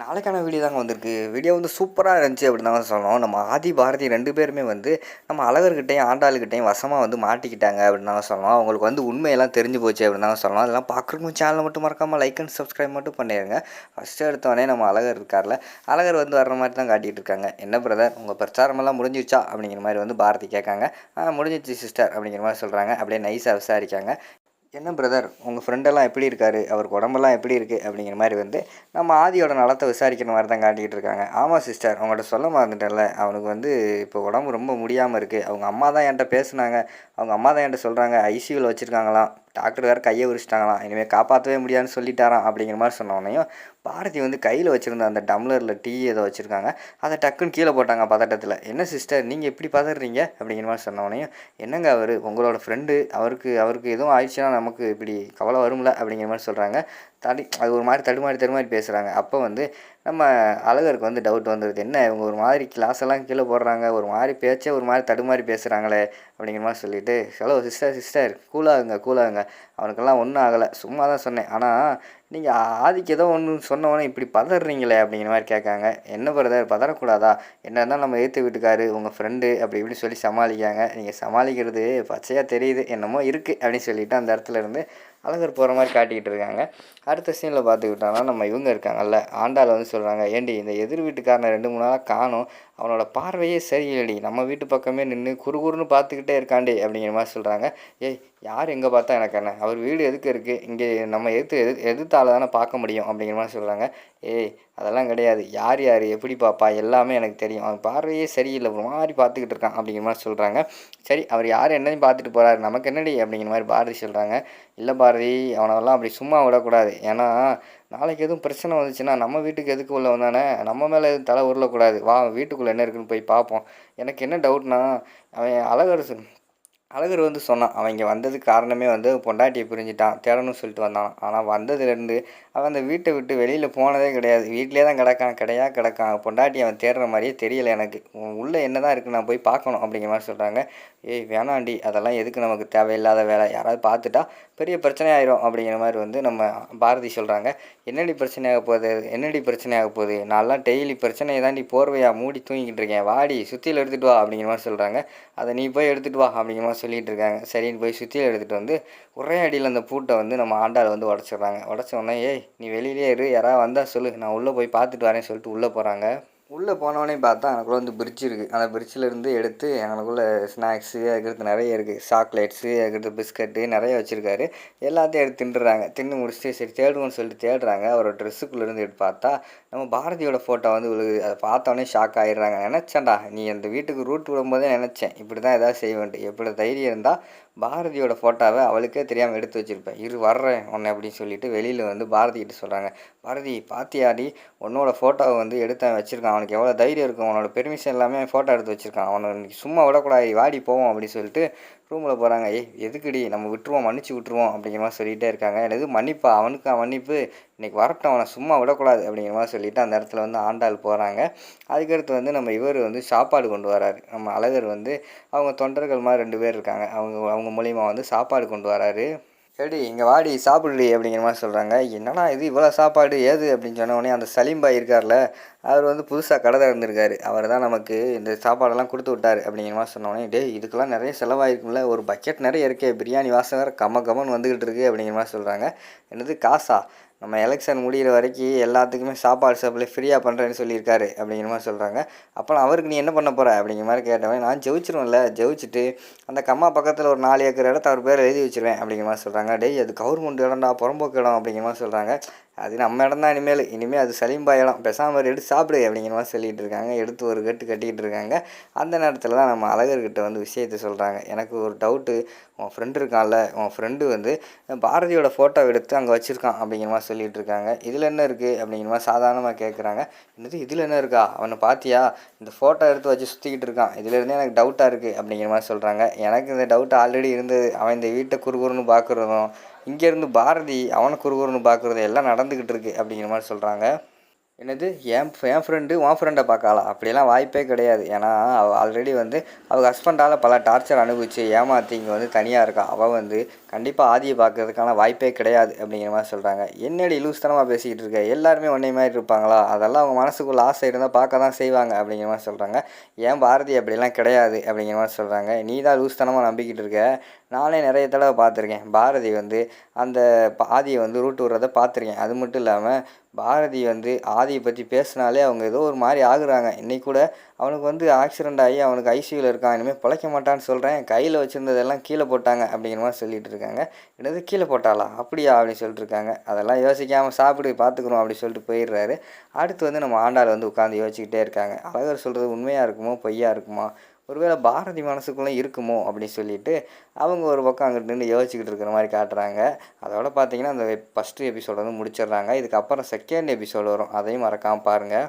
நாளைக்கான வீடியோ தாங்க வந்திருக்கு. வீடியோ வந்து சூப்பராக இருந்துச்சு அப்படின்னு தான் சொல்லணும். நம்ம ஆதி பாரதி ரெண்டு பேருமே வந்து நம்ம அழகர்கிட்டையும் ஆண்டாளுக்கிட்டையும் வசமாக வந்து மாட்டிக்கிட்டாங்க அப்படின்னு தான் சொல்லணும். அவங்களுக்கு வந்து உண்மையெல்லாம் தெரிஞ்சு போச்சு அப்படின்னு தான் சொல்லணும். அதெல்லாம் பார்க்குறக்கும் சேனலை மட்டும் மறக்காமல் லைக் அண்ட் சப்ஸ்கிரைப் மட்டும் பண்ணிடுங்க ஃபஸ்ட்டு எடுத்தோடனே நம்ம அழகர் இருக்கார்ல அழகர் வந்து வர்ற மாதிரி தான் காட்டிகிட்டு இருக்காங்க. என்ன பிரதர் உங்கள் பிரச்சாரமெல்லாம் முடிஞ்சிருச்சா? அப்படிங்கிற மாதிரி வந்து பாரதி கேட்காங்க. முடிஞ்சிச்சு முடிஞ்சிருச்சு சிஸ்டர் அப்படிங்கிற மாதிரி சொல்கிறாங்க அப்படியே நைஸாக விசாரிக்காங்க. என்ன பிரதர் உங்கள் ஃப்ரெண்டெல்லாம் எப்படி இருக்கார்? அவருக்கு உடம்பெல்லாம் எப்படி இருக்குது அப்படிங்கிற மாதிரி வந்து நம்ம ஆதியோட நலத்தை விசாரிக்கிற மாதிரி தான் காட்டிக்கிட்டு இருக்காங்க. ஆமாம் சிஸ்டர் உங்கள்கிட்ட சொல்ல மறந்துட்டேன்ல. அவனுக்கு வந்து இப்போ உடம்பு ரொம்ப முடியாமல் இருக்குது அவங்க அம்மா தான் என்கிட்ட பேசுனாங்க. அவங்க அம்மா தான் என்கிட்ட சொல்கிறாங்க ஐசியூவில் வச்சுருக்காங்களாம். டாக்டர் வேறு கையை உரிச்சிட்டாங்களாம் இனிமேல் காப்பாற்றவே முடியாதுன்னு சொல்லிட்டாராம் அப்படிங்கிற மாதிரி சொன்னோடனையும் பாரதி வந்து கையில் வச்சுருந்த அந்த டம்ளரில் டீ ஏதோ வச்சுருக்காங்க. அதை டக்குன்னு கீழே போட்டாங்க பதட்டத்தில். என்ன சிஸ்டர் நீங்கள் எப்படி பதறீங்க? அப்படிங்கிற மாதிரி சொன்னோடனையும் என்னங்க அவர்? உங்களோட ஃப்ரெண்டு அவருக்கு அவருக்கு எதுவும் ஆயிடுச்சுன்னா நமக்கு இப்படி கவலை வரும்ல? அப்படிங்கிற மாதிரி சொல்கிறாங்க தடி அது ஒரு மாதிரி தடுமாறி தடுமாறி பேசுகிறாங்க அப்போ வந்து நம்ம அழகருக்கு வந்து டவுட் வந்துடுது என்ன இவங்க ஒரு மாதிரி கிளாஸ் எல்லாம் கீழே போடுறாங்க ஒரு மாதிரி பேச்சே ஒரு மாதிரி தடுமாறி பேசுகிறாங்களே அப்படிங்கிற மாதிரி சொல்லிட்டு ஹலோ சிஸ்டர் சிஸ்டர் கூலாகுங்க கூலாகுங்க அவனுக்கெல்லாம் ஒன்றும் ஆகலை. சும்மா தான் சொன்னேன். ஆனால் நீங்கள் ஆதிக்கு ஏதோ ஒன்று சொன்னவொன்னே இப்படி பதறீங்களே அப்படிங்கிற மாதிரி கேட்காங்க. என்ன பிரதர் பதறக்கூடாதா? என்ன இருந்தாலும் நம்ம ஏற்று வீட்டுக்காரு உங்கள் ஃப்ரெண்டு அப்படி இப்படி சொல்லி சமாளிக்காங்க நீங்கள் சமாளிக்கிறது பச்சையாக தெரியுது என்னமோ இருக்குது அப்படின்னு சொல்லிட்டு அந்த இடத்துல இருந்து அழகர் போகிற மாதிரி காட்டிக்கிட்டு இருக்காங்க. அடுத்த சீனில் பார்த்துக்கிட்டோம்னா நம்ம இவங்க இருக்காங்கல்ல ஆண்டாள் வந்து சொல்கிறாங்க ஏண்டி இந்த எதிர் வீட்டுக்காரனை ரெண்டு மூணு நாளாக காணும். அவனோட பார்வையே சரியில்லைடி. நம்ம வீட்டு பக்கமே நின்று குறுகுறுன்னு பார்த்துக்கிட்டே இருக்காண்டி அப்படிங்கிற மாதிரி சொல்கிறாங்க ஏய் யார் எங்கே பார்த்தா எனக்கு என்ன அவர் வீடு எதுக்கு இருக்குது இங்கே நம்ம எதிர்த்து எது எதிர்த்தால தானே பார்க்க முடியும் அப்படிங்கிற மாதிரி சொல்கிறாங்க ஏய் அதெல்லாம் கிடையாது. யார் யார் எப்படி பார்ப்பா எல்லாமே எனக்கு தெரியும். அவன் பார்வையே சரியில்லை ஒரு மாதிரி பார்த்துக்கிட்டு இருக்கான் அப்படிங்கிற மாதிரி சொல்கிறாங்க சரி அவர் யார் என்னையும் பார்த்துட்டு போகிறாரு நமக்கு என்னடி அப்படிங்கிற மாதிரி பாரதி சொல்கிறாங்க இல்லை பாரதி அவனெல்லாம் அப்படி சும்மா விடக்கூடாது. ஏன்னா நாளைக்கு எதுவும் பிரச்சனை வந்துச்சுன்னா நம்ம வீட்டுக்கு எதுக்கு உள்ள வந்தானே? நம்ம மேலே எதுவும் தலை உருளக்கூடாது. வா வீட்டுக்குள்ளே என்ன இருக்குன்னு போய் பார்ப்போம். எனக்கு என்ன டவுட்னா அவன் அழகர் அழகர் வந்து சொன்னான் அவன் இங்கே வந்ததுக்கு காரணமே வந்து பொண்டாட்டியை பிரிஞ்சுட்டான் தேடணும்னு சொல்லிட்டு வந்தான் ஆனால் வந்ததுலேருந்து அவன் அந்த வீட்டை விட்டு வெளியில் போனதே கிடையாது. வீட்டிலே தான் கிடக்கான் கிடையா கிடக்கான். பொண்டாட்டி அவன் தேடுற மாதிரியே தெரியல எனக்கு. உள்ளே என்ன தான் இருக்குது நான் போய் பார்க்கணும் அப்படிங்கிற மாதிரி சொல்கிறாங்க ஏய் வேணாண்டி அதெல்லாம் எதுக்கு நமக்கு தேவையில்லாத வேலை? யாராவது பார்த்துட்டா பெரிய பிரச்சனையாயிரும் அப்படிங்கிற மாதிரி வந்து நம்ம பாரதி சொல்கிறாங்க என்னடி பிரச்சனையாக போகுது? என்னடி பிரச்சனையாக போகுது? நான்லாம் டெய்லி பிரச்சனையை தாண்டி போர்வையா மூடி தூங்கிக்கிட்டு இருக்கேன். வாடி சுற்றியில் எடுத்துகிட்டு வா அப்படிங்கிற மாதிரி சொல்கிறாங்க அதை நீ போய் எடுத்துகிட்டு வா அப்படிங்கிற மாதிரி சொல்லிகிட்டு இருக்காங்க சரின்னு போய் சுற்றியில் எடுத்துகிட்டு வந்து ஒரே அடியில் அந்த பூட்டை வந்து நம்ம ஆண்டாள் வந்து உடச்சிடுறாங்க. உடச்ச உடனே ஏய் நீ வெளியிலே இரு. யாராவது வந்தால் சொல்லு. நான் உள்ளே போய் பார்த்துட்டு வரேன்னு சொல்லிட்டு உள்ளே போகிறாங்க உள்ளே போனவொடனே பார்த்தா எனக்குள்ள வந்து பிரிட்ஜ் இருக்குது அந்த பிரிட்ஜிலேருந்து எடுத்து எனக்குள்ளே ஸ்நாக்ஸு அதுக்கடுத்து நிறைய இருக்குது. சாக்லேட்ஸு அதுக்கடுத்து பிஸ்கட்டு நிறைய வச்சுருக்காரு. எல்லாத்தையும் எடுத்து தின்றுறாங்க தின்னு முடிச்சுட்டு சரி தேடுவோம்னு சொல்லிட்டு தேடுறாங்க. அவரோட ட்ரெஸ்ஸுக்குள்ளேருந்து எடுத்து பார்த்தா நம்ம பாரதியோட ஃபோட்டோ வந்து விழுகுது. அதை பார்த்தோன்னே ஷாக் ஆயிடுறாங்க. நினச்சேன்டா நீ அந்த வீட்டுக்கு ரூட் விடும்போதே நினச்சேன். இப்படி தான் எதாவது செய்வேன்ட்டு எப்படி தைரியம் இருந்தால் பாரதியோட ஃபோட்டோவை அவளுக்கே தெரியாமல் எடுத்து வச்சுருப்பேன். இரு வர்றேன் உன்னை அப்படின்னு சொல்லிட்டு வெளியில் வந்து பாரதி கிட்ட சொல்கிறாங்க பாரதி பாத்தியாடி உன்னோட ஃபோட்டோவை வந்து எடுத்து வச்சுருக்கான். அவனுக்கு எவ்வளோ தைரியம் இருக்கும் அவனோட பெர்மிஷன் எல்லாமே ஃபோட்டோ எடுத்து வச்சுருக்கான். அவனை இன்னைக்கு சும்மா விடக்கூடாது வாடி போவோம் அப்படின்னு சொல்லிட்டு ரூமில் போகிறாங்க ஏய் எதுக்குடி? நம்ம விட்டுருவோம் மன்னிச்சு விட்டுருவோம் அப்படிங்கிற மாதிரி சொல்லிகிட்டே இருக்காங்க. எனது மன்னிப்பா? அவனுக்கு மன்னிப்பு? இன்னைக்கு வரட்டும் அவனை சும்மா விடக்கூடாது அப்படிங்கிற மாதிரி சொல்லிவிட்டு அந்த இடத்துல வந்து ஆண்டாள் போகிறாங்க அதுக்கடுத்து வந்து நம்ம இவர் வந்து சாப்பாடு கொண்டு வராரு. நம்ம அழகர் வந்து அவங்க தொண்டர்கள் மாதிரி ரெண்டு பேர் இருக்காங்க. அவங்க அவங்க மூலியமா வந்து சாப்பாடு கொண்டு வராரு. ஏடி இங்கே வாடி சாப்பிடலி அப்படிங்கிற மாதிரி சொல்கிறாங்க என்னடா இது இவ்வளோ சாப்பாடு ஏது அப்படின்னு சொன்ன உடனே அந்த சலீம்பாய் இருக்கார்ல அவர் வந்து புதுசாக கடை திறந்துருக்காரு. அவர் தான் நமக்கு இந்த சாப்பாடெல்லாம் கொடுத்து விட்டாரு அப்படிங்கிற மாதிரி சொன்ன உடனே இதுக்கெல்லாம் நிறைய செலவாயிருக்கும்ல ஒரு பக்கெட் நிறைய இருக்கே பிரியாணி வாசம் வேறு கம்ம கம்மன்னு வந்துக்கிட்டு இருக்கு அப்படிங்கிற மாதிரி சொல்கிறாங்க என்னது காசா? நம்ம எலெக்ஷன் முடிகிற வரைக்கும் எல்லாத்துக்குமே சாப்பாடு சப்ளை ஃப்ரீயாக பண்ணுறேன்னு சொல்லியிருக்காரு அப்படிங்கிற மாதிரி சொல்கிறாங்க அப்புறம் அவருக்கு நீ என்ன பண்ண போகிற அப்படிங்கிற மாதிரி கேட்டவன் நான் ஜெயிச்சிருவேன்ல ஜெயிச்சுட்டு அந்த கம்மா பக்கத்தில் ஒரு நாலு ஏக்கர் இடத்த அவர் பேர் எழுதி வச்சுருவேன் அப்படிங்கிற மாதிரி சொல்கிறாங்க டேய் அது கவர்மெண்ட் இடம்டா புறம்போக்கு இடம் அப்படிங்கிற மாதிரி சொல்கிறாங்க அது நம்ம இடம் தான் இனிமேல். இனிமேல் அது சலீம்பா இடம் பேசாமல் எடுத்து சாப்பிடு அப்படிங்கிற மாதிரி சொல்லிகிட்டு இருக்காங்க. எடுத்து ஒரு கட்டு கட்டிக்கிட்டு இருக்காங்க. அந்த நேரத்தில் தான் நம்ம அழகர்கிட்ட வந்து விஷயத்தை சொல்கிறாங்க எனக்கு ஒரு டவுட்டு உன் ஃப்ரெண்டு இருக்கான்ல உன் ஃப்ரெண்டு வந்து பாரதியோட ஃபோட்டோ எடுத்து அங்கே வச்சுருக்கான் அப்படிங்கிற மாதிரி இருக்காங்க. இதில் என்ன இருக்குது அப்படிங்கிற மாதிரி சாதாரணமாக கேட்குறாங்க என்னது இதில் என்ன இருக்கா? அவனை பார்த்தியா இந்த ஃபோட்டோ எடுத்து வச்சு சுற்றிக்கிட்டு இருக்கான். இதுலேருந்தே எனக்கு டவுட்டாக இருக்குது அப்படிங்கிற மாதிரி சொல்கிறாங்க எனக்கு இந்த டவுட் ஆல்ரெடி இருந்தது. அவன் இந்த வீட்டை குறுகுறுன்னு பார்க்குறதும் இங்கேருந்து பாரதி அவனுக்கு ஒருவர்னு பார்க்குறது எல்லாம் நடந்துக்கிட்டு இருக்குது அப்படிங்கிற மாதிரி சொல்கிறாங்க என்னது? என் என் ஃப்ரெண்டு உன் ஃப்ரெண்டை பார்க்கலாம் அப்படியெல்லாம் வாய்ப்பே கிடையாது. ஏன்னா அவள் ஆல்ரெடி வந்து அவள் ஹஸ்பண்டால் பல டார்ச்சர் அனுபவிச்சு ஏமாற்றி இங்கே வந்து தனியாக இருக்கா? அவள் வந்து கண்டிப்பாக ஆதியை பார்க்கறதுக்கான வாய்ப்பே கிடையாது அப்படிங்கிற மாதிரி சொல்கிறாங்க என்னடி லூஸ்தனமாக பேசிக்கிட்டு இருக்க? எல்லாருமே ஒன்றே மாதிரி இருப்பாங்களா? அதெல்லாம் அவங்க மனசுக்குள்ள ஆசை இருந்தால் பார்க்க தான் செய்வாங்க அப்படிங்கிற மாதிரி சொல்கிறாங்க ஏன் பாரதி அப்படிலாம் கிடையாது அப்படிங்கிற மாதிரி சொல்கிறாங்க நீ தான் லூஸ்தனமாக நம்பிக்கிட்டு இருக்க? நானே நிறைய தடவை பார்த்துருக்கேன். பாரதி வந்து அந்த ஆதியை வந்து ரூட் விடுறதை பார்த்துருக்கேன். அது மட்டும் இல்லாமல் பாரதி வந்து ஆதியை பற்றி பேசினாலே அவங்க ஏதோ ஒரு மாதிரி ஆகுறாங்க. இன்னைக்கு கூட அவனுக்கு வந்து ஆக்சிடெண்ட் ஆகி அவனுக்கு ஐசியூவில் இருக்கான். இனிமேல் பிழைக்க மாட்டான்னு சொல்கிறேன் கையில் வச்சுருந்ததெல்லாம் கீழே போட்டாங்க அப்படிங்கிற மாதிரி சொல்லிட்டு இருக்காங்க. என்னது கீழே போட்டாளா? அப்படியா அப்படின்னு சொல்லிட்டு இருக்காங்க. அதெல்லாம் யோசிக்காமல் சாப்பிடு பார்த்துக்குறோம் அப்படின்னு சொல்லிட்டு போயிடுறாரு. அடுத்து வந்து நம்ம ஆண்டாள் வந்து உட்காந்து யோசிச்சுக்கிட்டே இருக்காங்க. அழகர் சொல்கிறது உண்மையாக இருக்குமோ பொய்யா இருக்குமா? ஒருவேளை பாரதி மனசுக்குள்ளே இருக்குமோ அப்படின்னு சொல்லிட்டு அவங்க ஒரு பக்கம் அங்கிட்டு நின்று யோசிச்சுக்கிட்டு இருக்கிற மாதிரி காட்டுறாங்க. அதோட பார்த்தீங்கன்னா அந்த ஃபஸ்ட்டு எபிசோட வந்து முடிச்சிடுறாங்க. இதுக்கப்புறம் செகண்ட் எபிசோடு வரும். அதையும் மறக்காமல் பாருங்கள்